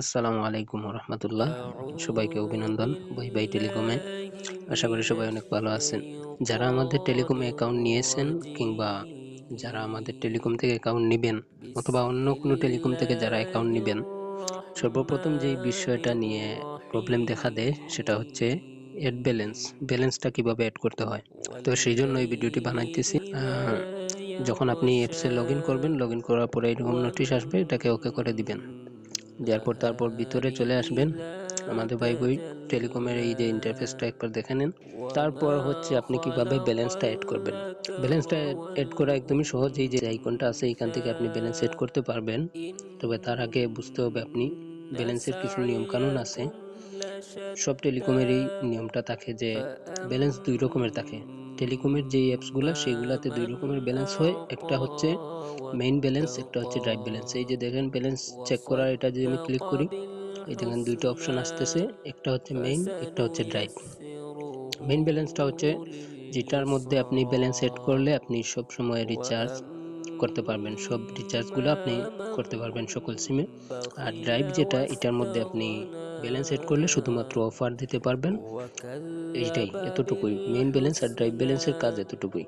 আসসালামু আলাইকুম রহমতুল্লাহ সবাইকে অভিনন্দন বই বাই টেলিকমে। আশা করি সবাই অনেক ভালো আছেন। যারা আমাদের টেলিকমে অ্যাকাউন্ট নিয়েছেন কিংবা যারা আমাদের টেলিকম থেকে অ্যাকাউন্ট নেবেন অথবা অন্য কোনো টেলিকম থেকে যারা অ্যাকাউন্ট নেবেন, সর্বপ্রথম যেই বিষয়টা নিয়ে প্রবলেম দেখা দেয় সেটা হচ্ছে অ্যাড ব্যালেন্স ব্যালেন্সটা কীভাবে অ্যাড করতে হয়? তো সেই জন্য এই ভিডিওটি বানাইতেছি। যখন আপনি অ্যাপসে লগ করবেন লগ করার পরে এরকম নোটিশ আসবে, এটাকে ওকে করে দিবেন। দেওয়ার পর তারপর ভিতরে চলে আসবেন আমাদের ভাই বই, টেলিকমের এই যে ইন্টারফেসটা একবার দেখে নেন। তারপর হচ্ছে আপনি কীভাবে ব্যালেন্সটা অ্যাড করবেন। ব্যালেন্সটা অ্যাড করা একদমই সহজ, এই যে আইকনটা আছে, এখান থেকে আপনি ব্যালেন্স সেট করতে পারবেন। তবে তার আগে বুঝতে হবে আপনি ব্যালেন্সের কিছু নিয়ম কানুন আছে। সব টেলিকমের এই নিয়মটা থাকে যে ব্যালেন্স দুই রকমের থাকে। টেলিকমের যে অ্যাপসগুলো, সেগুলাতে দুই রকমের ব্যালেন্স হয়। একটা হচ্ছে মেইন ব্যালেন্স একটা হচ্ছে ড্রাইভ ব্যালেন্স এই যে দেখেন ব্যালেন্স চেক করার এটা যদি আমি ক্লিক করি, এই দেখেন দুইটা অপশন আসতেছে। একটা হচ্ছে মেইন একটা হচ্ছে ড্রাইভ মেইন ব্যালেন্সটা হচ্ছে যেটার মধ্যে আপনি ব্যালেন্স সেট করলে আপনি সব সময় রিচার্জ করতে পারবেন। সব রিচার্জগুলো আপনি করতে পারবেন সকল সিমে আর ড্রাইভ যেটা, এটার মধ্যে আপনি ব্যালেন্স সেট করলে শুধুমাত্র অফার দিতে পারবেন। এইটাই, এতটুকুই। মেইন ব্যালেন্স আর ড্রাইভ ব্যালেন্সের কাজ এতটুকুই।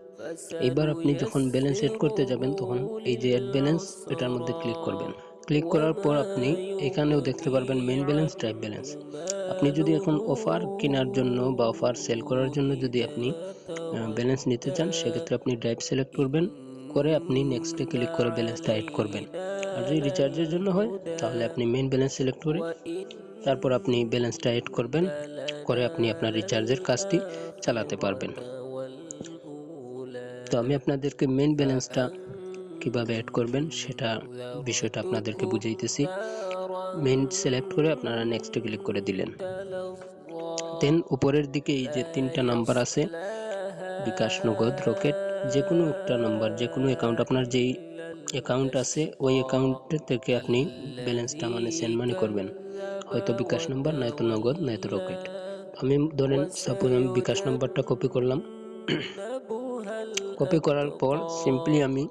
এবার আপনি যখন ব্যালেন্স সেট করতে যাবেন, তখন এই যে অ্যাড ব্যালেন্স এটার মধ্যে ক্লিক করবেন। ক্লিক করার পর আপনি এখানেও দেখতে পারবেন মেইন ব্যালেন্স ড্রাইভ ব্যালেন্স আপনি যদি এখন অফার কেনার জন্য বা অফার সেল করার জন্য যদি আপনি ব্যালেন্স নিতে চান, সেক্ষেত্রে আপনি ড্রাইভ সিলেক্ট করবেন। করে আপনি নেক্সটে ক্লিক করে ব্যালেন্সটা অ্যাড করবেন। আর যদি রিচার্জের জন্য হয়, তাহলে আপনি মেইন ব্যালেন্স সিলেক্ট করে তারপর আপনি ব্যালেন্সটা অ্যাড করবেন, করে আপনি আপনার রিচার্জের কাজটি চালাতে পারবেন। তো আমি আপনাদেরকে মেইন ব্যালেন্সটা কীভাবে অ্যাড করবেন সেটা বিষয়টা আপনাদেরকে বুঝাইতেছি। মেন সিলেক্ট করে আপনারা নেক্সটে ক্লিক করে দিলেন। দেন উপরের দিকে এই যে তিনটা নাম্বার আছে, বিকাশ নগদ, রকেট যে কোনো একটা নাম্বার যে কোনো অ্যাকাউন্ট আপনার যেই অ্যাকাউন্ট আছে, ওই অ্যাকাউন্ট থেকে আপনি ব্যালেন্সটা মানে সেন্ড মানি করবেন। হয়তো বিকাশ নাম্বার, নয়তো নগদ, নয়তো রকেট। আমি ধরেন সাপোজ আমি বিকাশ নাম্বারটা কপি করলাম। কপি করার পর সিম্পলি আমি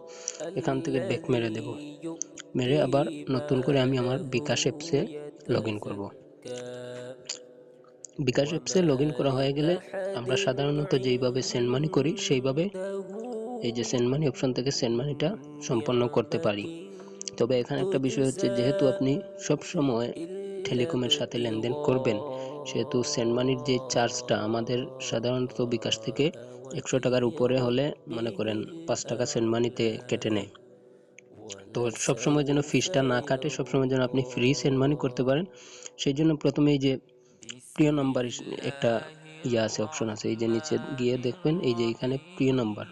এখান থেকে ব্যাক মেরে দেব। মেরে আবার নতুন করে আমি আমার বিকাশ অ্যাপসে লগ ইন করব। বিকাশ অ্যাপসে লগ ইন করা হয়ে গেলে আমরা সাধারণত যেইভাবে সেন্ড মানি করি, সেইভাবে এই যে সেন্ড মানি অপশন থেকে সেন্ড মানিটা সম্পন্ন করতে পারি। তবে এখানে একটা বিষয় হচ্ছে, যেহেতু আপনি সব সময় টেলিকমের সাথে লেনদেন করবেন। সেহেতু সেন্ড মানির যে চার্জটা আমাদের সাধারণত বিকাশ থেকে একশো টাকার উপরে হলে মনে করেন পাঁচ টাকা সেন্ড মানিতে কেটে নেয়। তো সবসময় যেন ফিসটা না কাটে, সবসময় যেন আপনি ফ্রি সেন্ড মানি করতে পারেন। সেই জন্য প্রথমে এই যে প্রিয় নাম্বার একটা ইয়ে আছে অপশন আছে, এই যে নিচে গিয়ে দেখবেন, এই যে এখানে প্রিয় নাম্বার।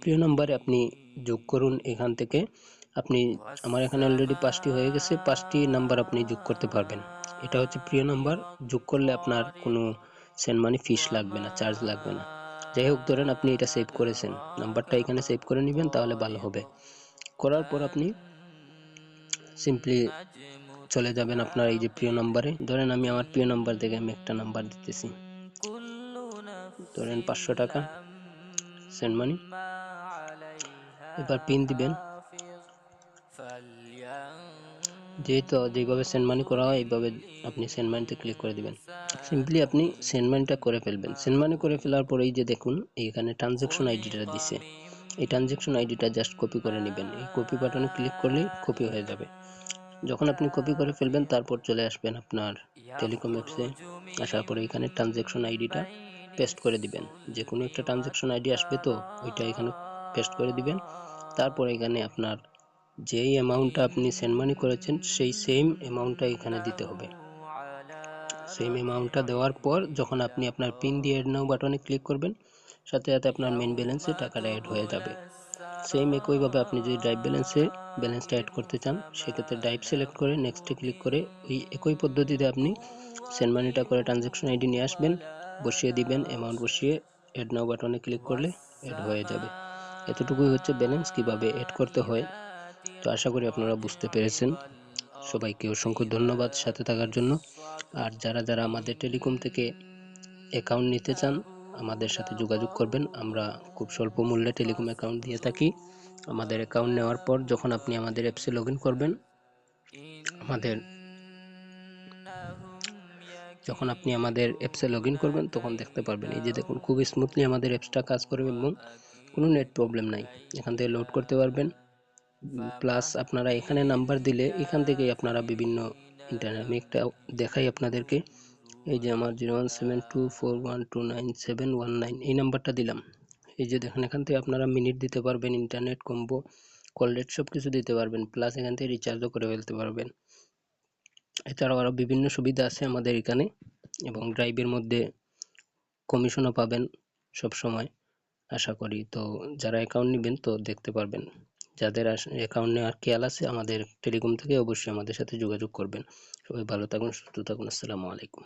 প্রিয় নাম্বারে আপনি যোগ করুন এখান থেকে। আপনি, আমার এখানে অলরেডি পাঁচটি হয়ে গেছে, পাঁচটি নাম্বার আপনি যোগ করতে পারবেন। এটা হচ্ছে প্রিয় নাম্বার। যোগ করলে আপনার কোনো সেন্ড মানি ফিস লাগবে না চার্জ লাগবে না। যাই হোক, ধরেন আপনি এটা সেভ করেছেন। নাম্বারটা এখানে সেভ করে নেবেন, তাহলে ভালো হবে। করার পর আপনি সিম্পলি চলে যাবেন আপনার এই যে প্রিয় নাম্বারে। ধরেন আমি আমার প্রিয় নাম্বার থেকে আমি একটা নাম্বার দিতেছি। ধরেন পাঁচশো টাকা সেন্ড মানি এবার পিন দিবেন। যেহেতু যেভাবে সেন্ড মানি করা হয়, এইভাবে আপনি সেন্ড মানিতে ক্লিক করে দিবেন। সিম্পলি আপনি সেন্ড মানিটা করে ফেলবেন। সেন্ড মানি করে ফেলার পরে এই যে দেখুন, এইখানে ট্রানজ্যাকশন আইডিটা দিছে। এই ট্রানজ্যাকশন আইডিটা জাস্ট কপি করে নেবেন। এই কপি বাটনে ক্লিক করলেই কপি হয়ে যাবে। যখন আপনি কপি করে ফেলবেন, তারপর চলে আসবেন আপনার টেলিকম অ্যাপসে আসার পরে এখানে ট্রানজ্যাকশন আইডিটা পেস্ট করে দিবেন। যে কোনো একটা ট্রানজ্যাকশন আইডি আসবে তো, ওইটা এখানে পেস্ট করে দিবেন। তারপর এখানে আপনার যেই অ্যামাউন্টটা আপনি সেন্ড মানি করেছেন, সেই সেম অ্যামাউন্টটা এখানে দিতে হবে। সেম অ্যামাউন্টটা দেওয়ার পর যখন আপনি আপনার পিন দিয়ে অ্যাড নাও বাটনে ক্লিক করবেন, সাথে সাথে আপনার মেন ব্যালেন্সে টাকাটা অ্যাড হয়ে যাবে। সেম একইভাবে আপনি যদি ড্রাইভ ব্যালেন্সে ব্যালেন্সটা অ্যাড করতে চান, সেক্ষেত্রে ড্রাইভ সিলেক্ট করে নেক্সটে ক্লিক করে ওই একই পদ্ধতিতে আপনি সেন্ড মানিটা করে ট্রানজ্যাকশন আইডি নিয়ে আসবেন, বসিয়ে দিবেন অ্যামাউন্ট বসিয়ে অ্যাড নাও বাটনে ক্লিক করলে অ্যাড হয়ে যাবে। এতটুকুই হচ্ছে ব্যালেন্স কীভাবে অ্যাড করতে হয়। তো আশা করি আপনারা বুঝতে পেরেছেন। সবাইকে অসংখ্য ধন্যবাদ সাথে থাকার জন্য। আর যারা যারা আমাদের টেলিকম থেকে অ্যাকাউন্ট নিতে চান, আমাদের সাথে যোগাযোগ করবেন। আমরা খুব স্বল্প মূল্যে টেলিকম অ্যাকাউন্ট দিয়ে থাকি। আমাদের অ্যাকাউন্ট নেওয়ার পর যখন আপনি আমাদের অ্যাপসে লগ করবেন, আমাদের যখন আপনি আমাদের অ্যাপসে লগ করবেন, তখন দেখতে পারবেন। এই যে দেখুন খুব স্মুথলি আমাদের অ্যাপসটা কাজ করবে এবং কোনো নেট প্রবলেম নাই। এখান থেকে লোড করতে পারবেন। প্লাস আপনারা এখানে নাম্বার দিলে এখান থেকেই আপনারা বিভিন্ন ইন্টারনেট আমি একটা দেখাই আপনাদেরকে। এই যে আমার zero one seven two four one two nine seven one nine এই নাম্বারটা দিলাম। এই যে দেখেন, এখান থেকে আপনারা মিনিট দিতে পারবেন ইন্টারনেট কম্বো কল রেট সব কিছু দিতে পারবেন প্লাস এখান থেকে রিচার্জও করে ফেলতে পারবেন। এছাড়াও আরও বিভিন্ন সুবিধা আছে আমাদের এখানে, এবং ড্রাইভের মধ্যে কমিশনও পাবেন সব সময় আশা করি। তো যারা অ্যাকাউন্ট নেবেন, তো দেখতে পারবেন। যাদের অ্যাকাউন্ট নেওয়ার খেয়াল আছে, আমাদের টেলিকম থেকে অবশ্যই আমাদের সাথে যোগাযোগ করবেন। সবাই ভালো থাকুন, সুস্থ থাকুন, আসসালামু আলাইকুম।